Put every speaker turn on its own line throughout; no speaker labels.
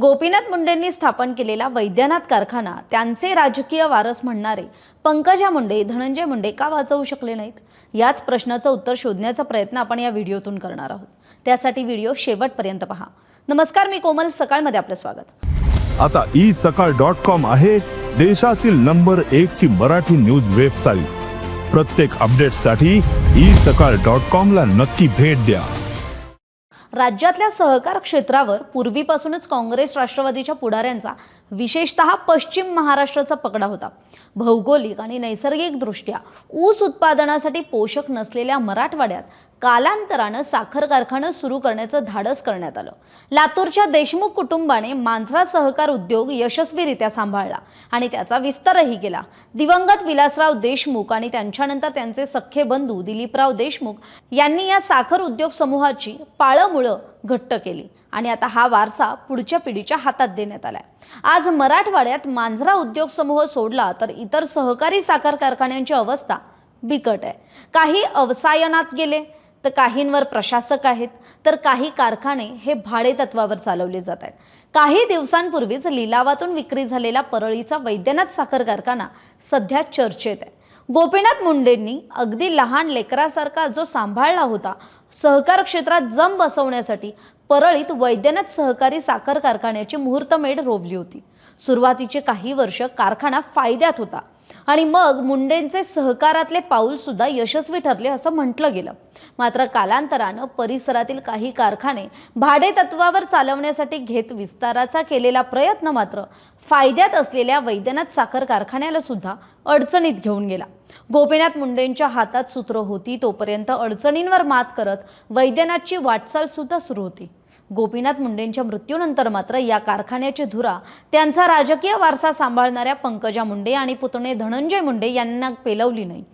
गोपीनाथ मुंडेंनी स्थापन केलेला वैद्यनाथ कारखाना त्यांचे राजकीय वारस म्हणणारे पंकजा मुंडे धनंजय मुंडे का वाचवू शकले नाहीत? याच प्रश्नाचं उत्तर शोधण्याचा प्रयत्न आपण या व्हिडिओतून करणार आहोत. त्यासाठी व्हिडिओ शेवटपर्यंत पहा. नमस्कार मी कोमल. सकाळमध्ये आपलं स्वागत.
आता ई सकाळ डॉट कॉम आहे देशातील नंबर एक ची मराठी न्यूज वेबसाईट. प्रत्येक अपडेटसाठी ई सकाळ डॉट कॉम ला नक्की भेट द्या.
राज्यातल्या सहकार क्षेत्रावर पूर्वीपासूनच काँग्रेस राष्ट्रवादीच्या पुढाऱ्यांचा विशेषतः पश्चिम महाराष्ट्राचा पकडा होता. भौगोलिक आणि नैसर्गिकदृष्ट्या ऊस उत्पादनासाठी पोषक नसलेल्या मराठवाड्यात कालांतरानं साखर कारखानं सुरू करण्याचं धाडस करण्यात आलं. लातूरच्या देशमुख कुटुंबाने मांजरा सहकार उद्योग यशस्वीरित्या सांभाळला आणि त्याचा विस्तारही केला. दिवंगत विलासराव देशमुख आणि त्यांच्यानंतर त्यांचे सख्खे बंधू दिलीपराव देशमुख यांनी या साखर उद्योग समूहाची पाळंमुळं घट्ट केली आणि आता हा वारसा पुढच्या पिढीच्या हातात देण्यात आलाय. आज मराठवाड्यात मांजरा उद्योग समूह सोडला तर इतर सहकारी साखर कारखान्यांची अवस्था बिकट आहे. काही अवसायनात गेले तर काहींवर प्रशासक आहेत तर काही कारखाने हे भाडे तत्वावर चालवले जात आहेत. काही दिवसांपूर्वीच लिलावातून विक्री झालेला परळीचा वैद्यनाथ साखर कारखाना सध्या चर्चेत आहे. गोपीनाथ मुंडेंनी अगदी लहान लेकरासारखा जो सांभाळला होता सहकार क्षेत्रात जम बसवण्यासाठी परळीत वैद्यनाथ सहकारी साखर कारखान्याची मुहूर्तमेढ रोवली होती. सुरुवातीचे काही वर्ष कारखाना फायद्यात होता आणि मग मुंडेंचे सहकारातले पाऊल सुद्धा यशस्वी ठरले असं म्हटलं गेलं. मात्र कालांतरानं परिसरातील काही कारखाने भाडे तत्वावर चालवण्यासाठी घेत विस्ताराचा केलेला प्रयत्न मात्र फायद्यात असलेल्या वैद्यनाथ साखर कारखान्याला सुद्धा अडचणीत घेऊन गेला. गोपीनाथ मुंडेंच्या हातात सूत्र होती तोपर्यंत अडचणींवर मात करत वैद्यनाथची वाटचाल सुद्धा सुरू होती. गोपीनाथ मुंडेंच्या मृत्यूनंतर मात्र या कारखान्याची धुरा त्यांचा राजकीय वारसा सांभाळणाऱ्या पंकजा मुंडे आणि पुतणे धनंजय मुंडे यांना पेलवली नाही.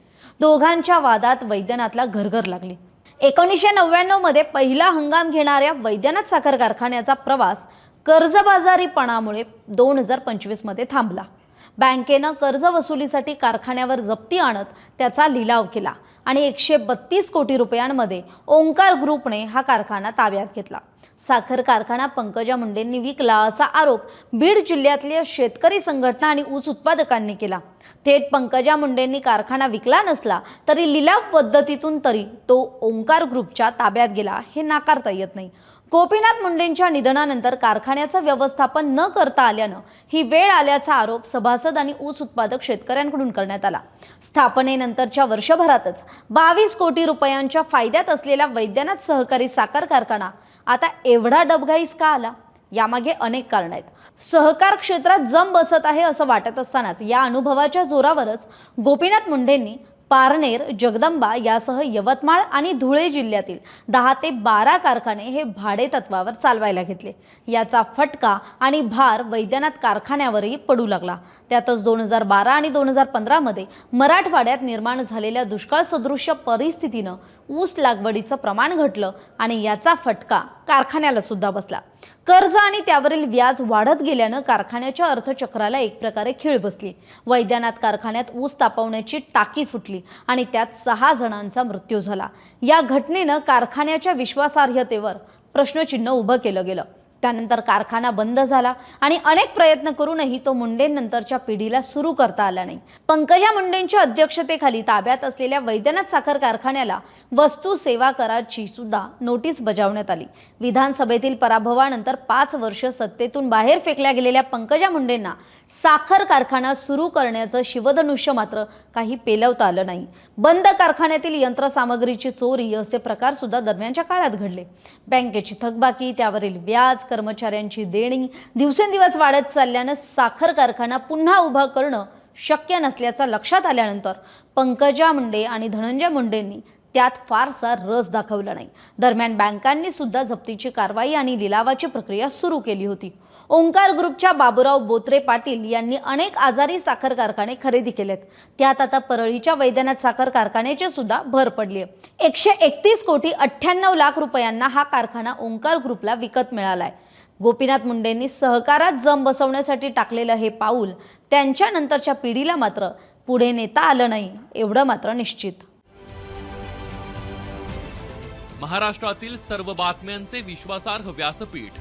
दोघांच्या वादात वैद्यनाथला घरघर लागली. एकोणीसशे नव्याण्णवमध्ये पहिला हंगाम घेणाऱ्या वैद्यनाथ साखर कारखान्याचा प्रवास कर्जबाजारीपणामुळे दोन हजार पंचवीसमध्ये थांबला. बँकेनं कर्ज वसुलीसाठी कारखान्यावर जप्ती आणत त्याचा लिलाव केला. आणि एकशे बत्तीस कोटी रुपयांमध्ये ओंकार ग्रुपने हा कारखाना ताब्यात घेतला. साखर कारखाना पंकजा मुंडेंनी विकला असा आरोप बीड जिल्ह्यातल्या शेतकरी संघटना आणि ऊस उत्पादकांनी केला. थेट पंकजा मुंडेंनी कारखाना विकला नसला तरी लिलाव पद्धतीतून तरी तो ओंकार ग्रुपच्या ताब्यात गेला हे नाकारता येत नाही. गोपीनाथ मुंडेंच्या निधनानंतर कारखान्याचं व्यवस्थापन न करता आल्यानं ही वेळ आल्याचा आरोप सभासद आणि ऊस उत्पादक शेतकऱ्यांकडून करण्यात आला. स्थापनेनंतरच्या वर्षभरातच बावीस कोटी रुपयांच्या फायद्यात असलेला वैद्यनाथ सहकारी साखर कारखाना आता एवढा डबघाईस का आला? यामागे अनेक कारण आहेत. सहकार क्षेत्रात जम बसत आहे असं वाटत असतानाच या अनुभवाच्या जोरावरच गोपीनाथ मुंडेंनी पारनेर जगदंबा यासह यवतमाळ आणि धुळे जिल्ह्यातील दहा ते बारा कारखाने हे भाडे तत्वावर चालवायला घेतले. याचा फटका आणि भार वैद्यनाथ कारखान्यावरही पडू लागला. त्यातच दोन हजार बारा आणि दोन हजार पंधरामध्ये मराठवाड्यात निर्माण झालेल्या दुष्काळ सदृश्य परिस्थितीनं ऊस लागवडीचं प्रमाण घटलं आणि याचा फटका कारखान्याला सुद्धा बसला. कर्ज आणि त्यावरील व्याज वाढत गेल्यानं कारखान्याच्या अर्थचक्राला एक प्रकारे खीळ बसली. वैद्यनाथ कारखान्यात ऊस तापवण्याची टाकी फुटली आणि त्यात सहा जणांचा मृत्यू झाला. या घटनेनं कारखान्याच्या विश्वासार्हतेवर प्रश्नचिन्ह उभं केलं गेलं. त्यानंतर कारखाना बंद झाला आणि अनेक प्रयत्न करूनही तो मुंडेंनंतरच्या पिढीला सुरू करता आला नाही. पंकजा मुंडेंच्या अध्यक्षतेखाली ताब्यात असलेल्या वैद्यनाथ साखर कारखान्याला वस्तू सेवा कराची सुद्धा नोटीस बजावण्यात आली. विधानसभेतील पराभवानंतर पाच वर्ष सत्तेतून बाहेर फेकल्या गेलेल्या पंकजा मुंडेंना साखर कारखाना सुरू करण्याचं शिवधनुष्य मात्र काही पेलवता आलं नाही. बंद कारखान्यातील यंत्रसामग्रीची चोरी असे प्रकार सुद्धा दरम्यानच्या काळात घडले. बँकेची थकबाकी त्यावरील व्याज कर्मचाऱ्यांची देणी दिवसेंदिवस वाढत चालल्यानं साखर कारखाना पुन्हा उभा करणं शक्य नसल्याचा लक्षात आल्यानंतर पंकजा मुंडे आणि धनंजय मुंडेंनी त्यात फारसा रस दाखवला नाही. दरम्यान बँकांनी सुद्धा जप्तीची कारवाई आणि लिलावाची प्रक्रिया सुरू केली होती. ओंकार ग्रुपच्या बाबूराव बोत्रे पाटील यांनी अनेक आजारी साखर कारखाने खरेदी केलेत. त्यात आता परळीच्या वैद्यनाथ साखर कारखान्याची सुद्धा भर पडली आहे. एकशे एकतीस कोटी अठ्ठ्याण्णव लाख रुपयांना हा कारखाना ओंकार ग्रुपला विकत मिळालाय. गोपीनाथ मुंडेंनी सहकारात जम बसवण्यासाठी टाकलेलं हे पाऊल त्यांच्या नंतरच्या पिढीला मात्र पुढे नेता आलं नाही एवढं मात्र निश्चित.
महाराष्ट्रातील सर्व बातम्यांचे विश्वासार्ह व्यासपीठ